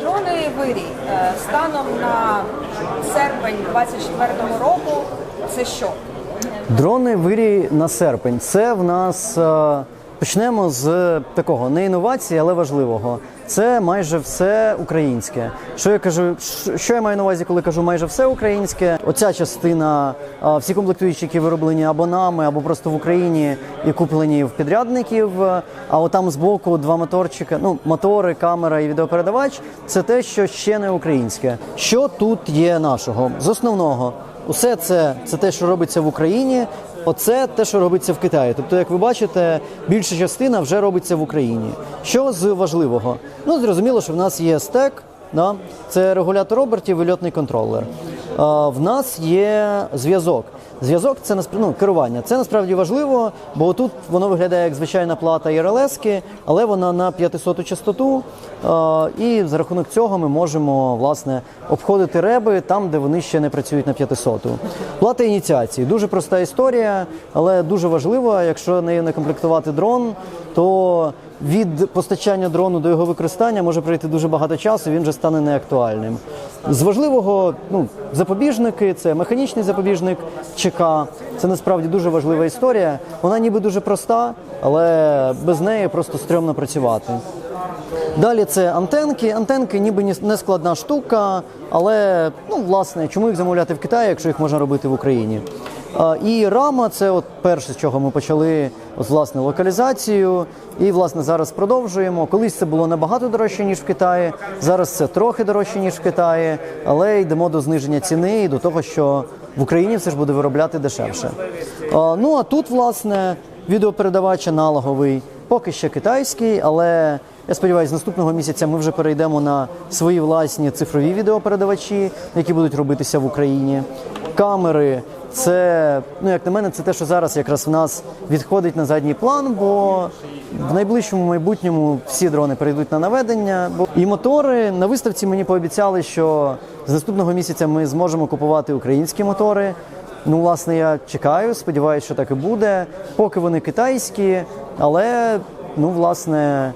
Дрони вирій е, станом на серпень 24-го року. Це що? Дрони вирій на серпень. Це в нас е, почнемо з такого не інновації, але важливого. Це майже все українське. Що я кажу, що- я маю на увазі, коли кажу майже все українське? Оця частина, всі комплектуючі, які вироблені або нами, або просто в Україні і куплені в підрядників. А отам збоку два моторчика, ну мотори, камера і відеопередавач. Це те, що ще не українське. Що тут є нашого з основного? Усе це, це те, що робиться в Україні. Оце те, що робиться в Китаї. Тобто, як ви бачите, більша частина вже робиться в Україні. Що з важливого? Ну, зрозуміло, що в нас є стек, да? це регулятор обертів і льотний контролер. В нас є зв'язок. Зв'язок це ну, керування. Це насправді важливо, бо тут воно виглядає як звичайна плата ІРЛС, але вона на 500 частоту. І за рахунок цього ми можемо власне обходити реби там, де вони ще не працюють на 500. Плата ініціації дуже проста історія, але дуже важлива. Якщо нею не комплектувати дрон, то від постачання дрону до його використання може пройти дуже багато часу, він вже стане неактуальним. З важливого, ну, запобіжники це механічний запобіжник ЧК. Це насправді дуже важлива історія. Вона ніби дуже проста, але без неї просто стрьомно працювати. Далі це антенки. Антенки ніби ні- не складна штука, але ну, власне, чому їх замовляти в Китаї, якщо їх можна робити в Україні? І рама це от перше, з чого ми почали от, власне локалізацію. І власне зараз продовжуємо. Колись це було набагато дорожче ніж в Китаї. Зараз це трохи дорожче ніж в Китаї, але йдемо до зниження ціни і до того, що в Україні все ж буде виробляти дешевше. Ну а тут, власне, відеопередавач аналоговий, поки ще китайський, але я сподіваюся, з наступного місяця ми вже перейдемо на свої власні цифрові відеопередавачі, які будуть робитися в Україні. Камери це, ну як на мене, це те, що зараз якраз в нас відходить на задній план, бо в найближчому майбутньому всі дрони перейдуть на наведення. Бо і мотори на виставці мені пообіцяли, що з наступного місяця ми зможемо купувати українські мотори. Ну, власне, я чекаю, сподіваюся, що так і буде. Поки вони китайські, але ну, власне,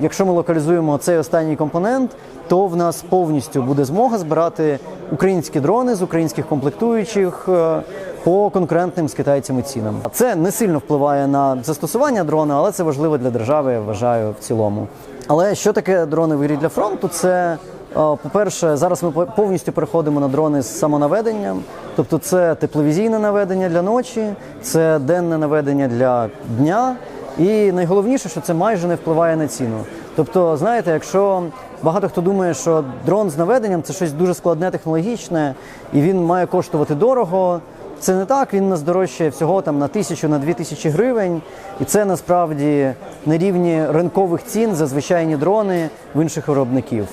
якщо ми локалізуємо цей останній компонент, то в нас повністю буде змога збирати українські дрони з українських комплектуючих е, по конкурентним з китайцями цінам. Це не сильно впливає на застосування дрона, але це важливо для держави, я вважаю, в цілому. Але що таке дрони вирій для фронту? Це Е, По-перше, зараз ми повністю переходимо на дрони з самонаведенням, тобто це тепловізійне наведення для ночі, це денне наведення для дня. І найголовніше, що це майже не впливає на ціну. Тобто, знаєте, якщо багато хто думає, що дрон з наведенням це щось дуже складне технологічне, і він має коштувати дорого. Це не так, він нас дорожчає всього там на тисячу, на дві тисячі гривень, і це насправді на рівні ринкових цін за звичайні дрони в інших виробників.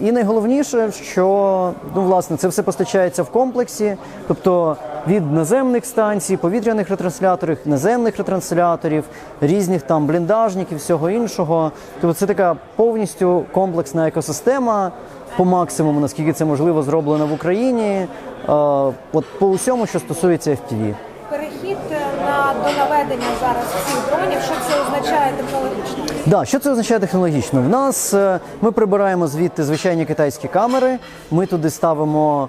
І найголовніше, що ну, власне, це все постачається в комплексі, тобто від наземних станцій, повітряних ретрансляторів, наземних ретрансляторів, різних там бліндажників, всього іншого. Тобто це така повністю комплексна екосистема по максимуму, наскільки це можливо зроблено в Україні. От по усьому, що стосується FPV. До наведення зараз цих дронів. Що це означає технологічно? Да, що це означає технологічно? В нас е, ми прибираємо звідти звичайні китайські камери. Ми туди ставимо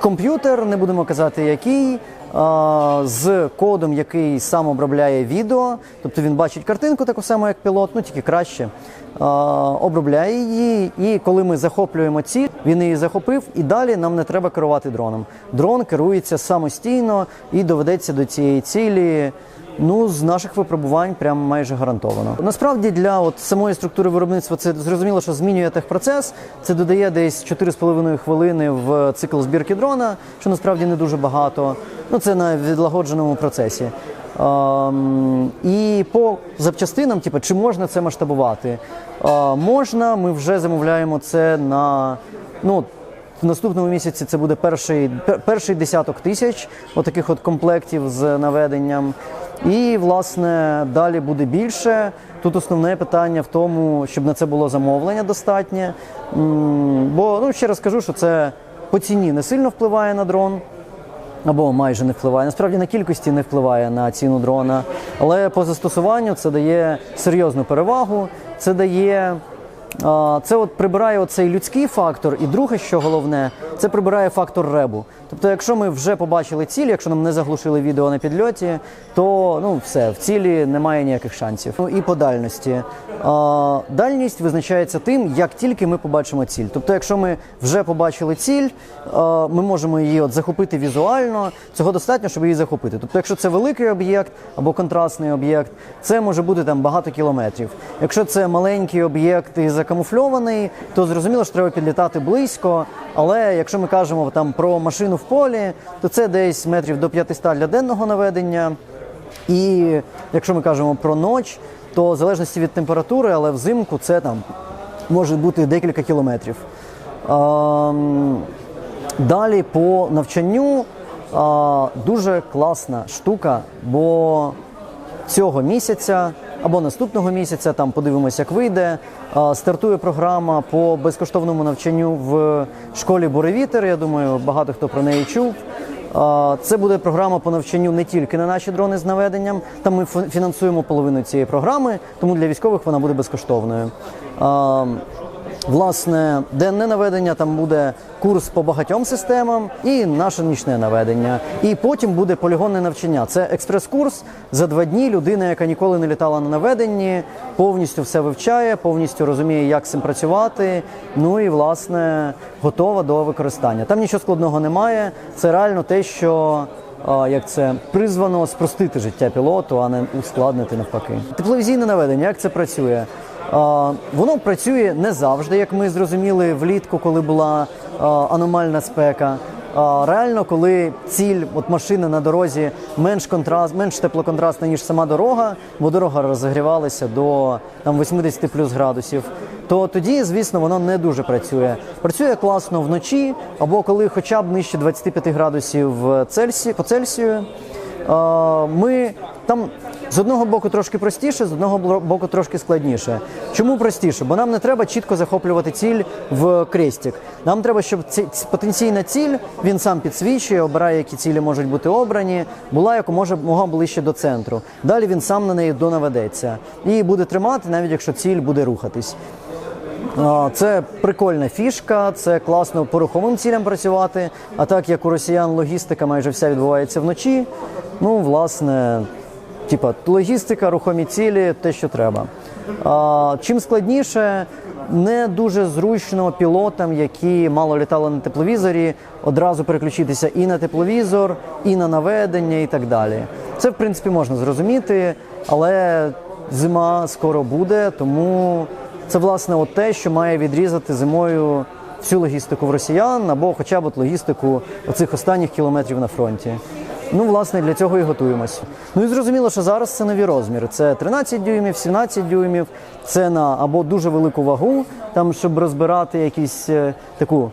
комп'ютер, не будемо казати який. З кодом, який сам обробляє відео, тобто він бачить картинку таку саму, як пілот, ну тільки краще, обробляє її. І коли ми захоплюємо ціль, він її захопив, і далі нам не треба керувати дроном. Дрон керується самостійно і доведеться до цієї цілі. Ну, з наших випробувань прям майже гарантовано. Насправді для от самої структури виробництва це зрозуміло, що змінює техпроцес. Це додає десь 4,5 хвилини в цикл збірки дрона, що насправді не дуже багато. Ну це на відлагодженому процесі. Ем, і по запчастинам, типу, чи можна це масштабувати? Е, можна, ми вже замовляємо це на ну. В наступному місяці це буде перший, перший десяток тисяч отаких от комплектів з наведенням. І, власне, далі буде більше. Тут основне питання в тому, щоб на це було замовлення достатнє. Бо ну, ще раз скажу, що це по ціні не сильно впливає на дрон. Або майже не впливає. Насправді на кількості не впливає на ціну дрона, але по застосуванню це дає серйозну перевагу. це дає. Це от прибирає оцей людський фактор, і друге, що головне, це прибирає фактор ребу. Тобто, якщо ми вже побачили ціль, якщо нам не заглушили відео на підльоті, то ну все в цілі немає ніяких шансів. Ну і по дальності. А, дальність визначається тим, як тільки ми побачимо ціль. Тобто, якщо ми вже побачили ціль, а, ми можемо її от захопити візуально. Цього достатньо, щоб її захопити. Тобто, якщо це великий об'єкт або контрастний об'єкт, це може бути там багато кілометрів. Якщо це маленький об'єкт і закамуфльований, то зрозуміло, що треба підлітати близько. Але якщо ми кажемо там про машину в полі, то це десь метрів до 500 для денного наведення. І якщо ми кажемо про ноч, то в залежності від температури, але взимку це там може бути декілька кілометрів. Ем, Далі по навчанню а, дуже класна штука, бо цього місяця або наступного місяця, там подивимося, як вийде. Стартує програма по безкоштовному навчанню в школі Буревітер. Я думаю, багато хто про неї чув. Це буде програма по навчанню не тільки на наші дрони з наведенням. Там ми фі- фінансуємо половину цієї програми, тому для військових вона буде безкоштовною. Власне, денне наведення там буде курс по багатьом системам і наше нічне наведення. І потім буде полігонне навчання. Це експрес-курс за два дні. Людина, яка ніколи не літала на наведенні, повністю все вивчає, повністю розуміє, як цим працювати. Ну і власне готова до використання. Там нічого складного немає. Це реально те, що. Як це призвано спростити життя пілоту, а не ускладнити навпаки. Тепловізійне наведення, як це працює? Воно працює не завжди, як ми зрозуміли влітку, коли була аномальна спека. Реально, коли ціль от машини на дорозі менш контраст, менш теплоконтрастна, ніж сама дорога, бо дорога розігрівалася до там 80 плюс градусів, то тоді, звісно, воно не дуже працює. Працює класно вночі, або коли хоча б нижче 25 градусів Цельсі, по Цельсію. Ми там з одного боку трошки простіше, з одного боку трошки складніше. Чому простіше? Бо нам не треба чітко захоплювати ціль в крестик. Нам треба, щоб ці, ці- потенційна ціль він сам підсвічує, обирає, які цілі можуть бути обрані, була мога ближче до центру. Далі він сам на неї донаведеться і буде тримати, навіть якщо ціль буде рухатись. Це прикольна фішка, це класно по рухомим цілям працювати. А так як у росіян логістика майже вся відбувається вночі, ну власне, типа логістика, рухомі цілі, те, що треба. А, Чим складніше, не дуже зручно пілотам, які мало літали на тепловізорі, одразу переключитися і на тепловізор, і на наведення, і так далі. Це в принципі можна зрозуміти, але зима скоро буде, тому. Це власне от те, що має відрізати зимою всю логістику в росіян або хоча б логістику оцих останніх кілометрів на фронті. Ну, власне, для цього і готуємося. Ну і зрозуміло, що зараз це нові розміри. Це 13 дюймів, 17 дюймів, це на або дуже велику вагу, там, щоб розбирати якісь е, таку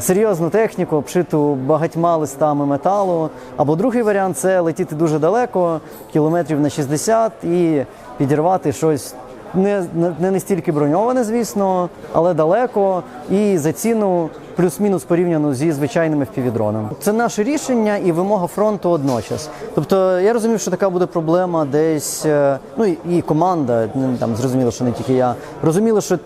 серйозну техніку, обшиту багатьма листами металу. Або другий варіант це летіти дуже далеко, кілометрів на 60 і підірвати щось не, не, настільки броньоване, звісно, але далеко і за ціну плюс-мінус порівняно зі звичайними впівдронами. Це наше рішення і вимога фронту одночас. Тобто я розумів, що така буде проблема десь. е, Ну і, і команда, ну, там зрозуміло, що не тільки я. Розуміло, що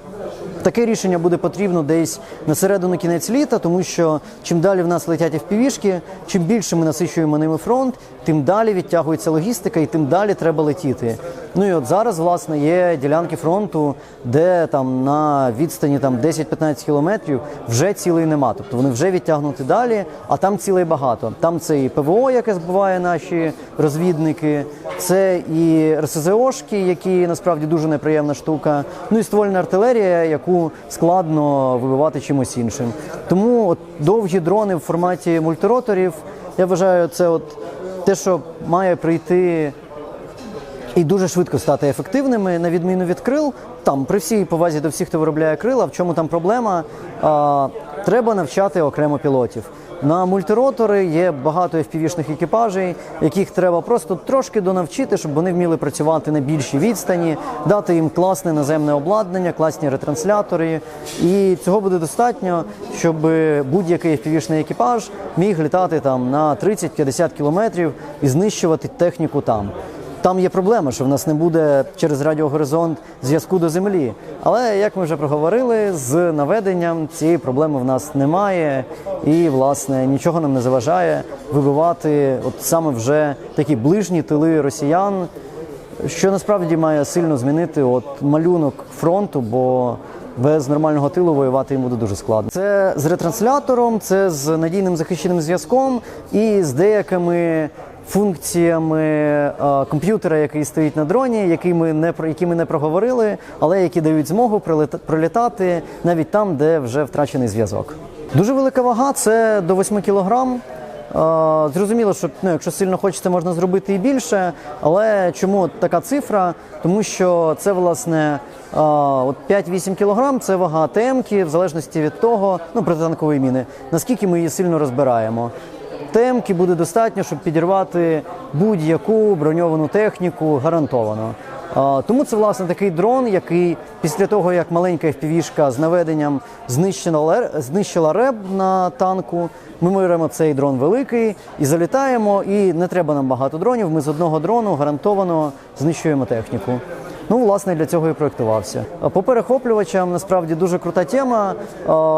Таке рішення буде потрібно десь на середину кінець літа, тому що чим далі в нас летять впівішки, чим більше ми насичуємо ними фронт, тим далі відтягується логістика і тим далі треба летіти. Ну і от зараз, власне, є ділянки фронту, де там на відстані там 10-15 кілометрів вже цілей нема. Тобто вони вже відтягнуті далі, а там цілей багато. Там це і ПВО, яке збиває наші розвідники, це і РСЗОшки, які насправді дуже неприємна штука. Ну і ствольна артилерія, яку складно вибивати чимось іншим. Тому от довгі дрони в форматі мультироторів, я вважаю, це от те, що має прийти і дуже швидко стати ефективними, на відміну від крил. Там при всій повазі до всіх, хто виробляє крила, в чому там проблема? А, треба навчати окремо пілотів. На мультиротори є багато FPV-шних екіпажей, яких треба просто трошки донавчити, щоб вони вміли працювати на більшій відстані, дати їм класне наземне обладнання, класні ретранслятори. І цього буде достатньо, щоб будь-який FPV-шний екіпаж міг літати там на 30-50 кілометрів і знищувати техніку там. Там є проблема, що в нас не буде через радіогоризонт зв'язку до землі. Але як ми вже проговорили, з наведенням цієї проблеми в нас немає, і власне нічого нам не заважає вибивати от саме вже такі ближні тили росіян, що насправді має сильно змінити от малюнок фронту, бо без нормального тилу воювати їм буде дуже складно. Це з ретранслятором, це з надійним захищеним зв'язком і з деякими функціями е, комп'ютера, який стоїть на дроні, які ми не про які ми не проговорили, але які дають змогу пролітати навіть там, де вже втрачений зв'язок. Дуже велика вага це до 8 кілограм. Е, Зрозуміло, що ну, якщо сильно хочеться, можна зробити і більше. Але чому така цифра? Тому що це власне е, от 5-8 кілограм це вага ТМ-ки, в залежності від того, ну протитанкової міни, наскільки ми її сильно розбираємо. ТМ-ки буде достатньо, щоб підірвати будь-яку броньовану техніку гарантовано. Тому це власне такий дрон, який після того, як маленька FPV-шка з наведенням знищила, знищила реб на танку, ми беремо цей дрон великий і залітаємо, і не треба нам багато дронів. Ми з одного дрону гарантовано знищуємо техніку. Ну, власне, для цього і проєктувався. По перехоплювачам насправді дуже крута тема.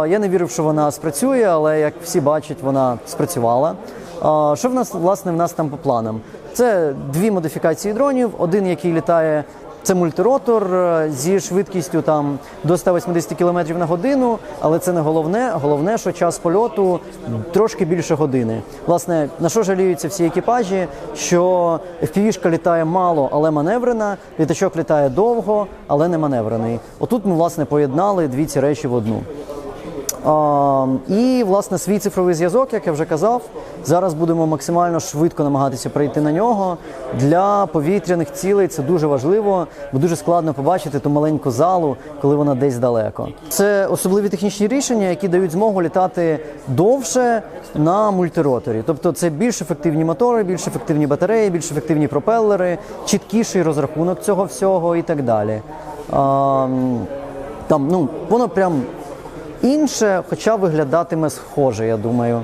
Я не вірив, що вона спрацює, але як всі бачать, вона спрацювала. Що в нас власне в нас там по планам? Це дві модифікації дронів. Один, який літає. Це мультиротор е, зі швидкістю там до 180 км на годину, але це не головне. Головне, що час польоту трошки більше години. Власне, на що жаліються всі екіпажі? Що FPV-шка літає мало, але маневрена, літачок літає довго, але не маневрений. Отут ми власне поєднали дві ці речі в одну. І власне свій цифровий зв'язок, як я вже казав, зараз будемо максимально швидко намагатися прийти на нього. Для повітряних цілей це дуже важливо, бо дуже складно побачити ту маленьку залу, коли вона десь далеко. Це особливі технічні рішення, які дають змогу літати довше на мультироторі. Тобто це більш ефективні мотори, більш ефективні батареї, більш ефективні пропелери, чіткіший розрахунок цього всього і так далі. Там, ну, воно прям інше, хоча виглядатиме схоже, я думаю.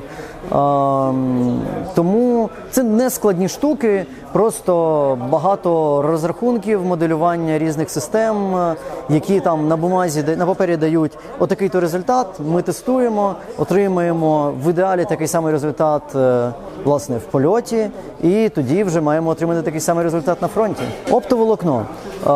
Тому це не складні штуки, просто багато розрахунків, моделювання різних систем, які там на бумазі на папері дають отакий то результат. Ми тестуємо, отримуємо в ідеалі такий самий результат е, власне в польоті, і тоді вже маємо отримати такий самий результат на фронті. Оптоволокно. Е,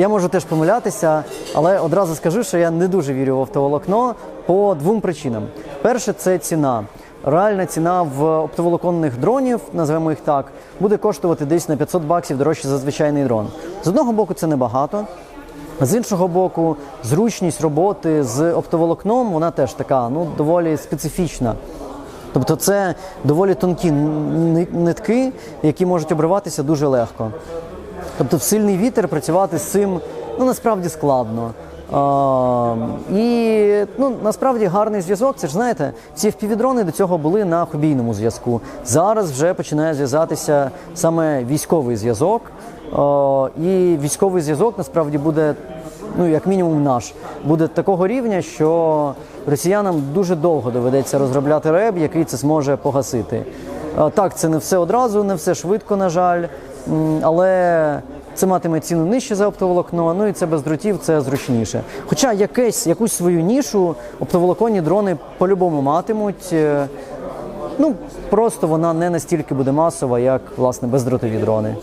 я можу теж помилятися, але одразу скажу, що я не дуже вірю в оптоволокно по двом причинам. Перше, це ціна. Реальна ціна в оптоволоконних дронів, назвемо їх так, буде коштувати десь на 500 баксів дорожче за звичайний дрон. З одного боку, це небагато. З іншого боку, зручність роботи з оптоволокном, вона теж така, ну доволі специфічна. Тобто це доволі тонкі нитки, які можуть обриватися дуже легко. Тобто в сильний вітер працювати з цим ну насправді складно. А, і ну насправді гарний зв'язок. Це ж знаєте, ці впівдрони до цього були на хобійному зв'язку. Зараз вже починає зв'язатися саме військовий зв'язок. І військовий зв'язок насправді буде, ну як мінімум, наш буде такого рівня, що росіянам дуже довго доведеться розробляти реб, який це зможе погасити. Так, це не все одразу, не все швидко, на жаль, але це матиме ціну нижче за оптоволокно, ну і це без дротів, це зручніше. Хоча якесь, якусь свою нішу оптоволоконні дрони по-любому матимуть. Е, Ну, просто вона не настільки буде масова, як власне бездротові дрони.